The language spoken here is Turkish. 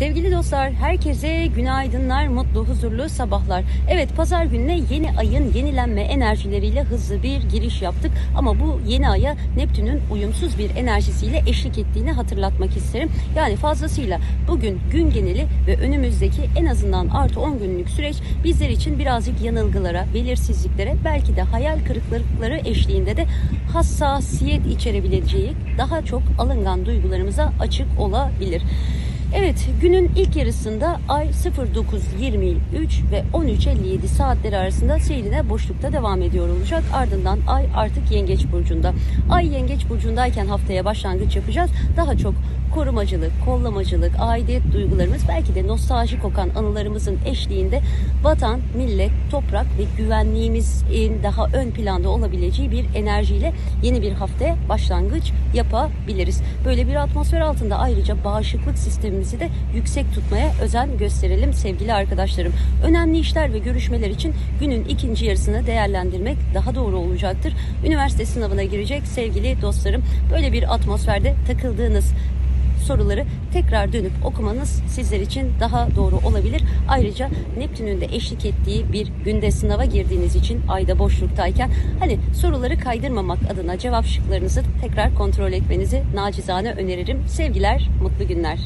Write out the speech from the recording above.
Sevgili dostlar, herkese günaydınlar, mutlu, huzurlu sabahlar. Evet, pazar gününe yeni ayın yenilenme enerjileriyle hızlı bir giriş yaptık. Ama bu yeni aya Neptün'ün uyumsuz bir enerjisiyle eşlik ettiğini hatırlatmak isterim. Yani fazlasıyla bugün gün geneli ve önümüzdeki en azından artı 10 günlük süreç bizler için birazcık yanılgılara, belirsizliklere, belki de hayal kırıklıkları eşliğinde de hassasiyet içerebileceği daha çok alıngan duygularımıza açık olabilir. Evet, günün ilk yarısında ay 09.23 ve 13.57 saatleri arasında seyrine boşlukta devam ediyor olacak. Ardından ay artık Yengeç burcunda. Ay Yengeç burcundayken haftaya başlangıç yapacağız. Daha çok korumacılık, kollamacılık, aidiyet duygularımız belki de nostalji kokan anılarımızın eşliğinde vatan, millet, toprak ve güvenliğimizin daha ön planda olabileceği bir enerjiyle yeni bir haftaya başlangıç yapabiliriz. Böyle bir atmosfer altında ayrıca bağışıklık sistemimizi de yüksek tutmaya özen gösterelim sevgili arkadaşlarım. Önemli işler ve görüşmeler için günün ikinci yarısını değerlendirmek daha doğru olacaktır. Üniversite sınavına girecek sevgili dostlarım böyle bir atmosferde takıldığınız soruları tekrar dönüp okumanız sizler için daha doğru olabilir. Ayrıca Neptün'ün de eşlik ettiği bir günde sınava girdiğiniz için ayda boşluktayken hani soruları kaydırmamak adına cevap şıklarınızı tekrar kontrol etmenizi nacizane öneririm. Sevgiler, mutlu günler.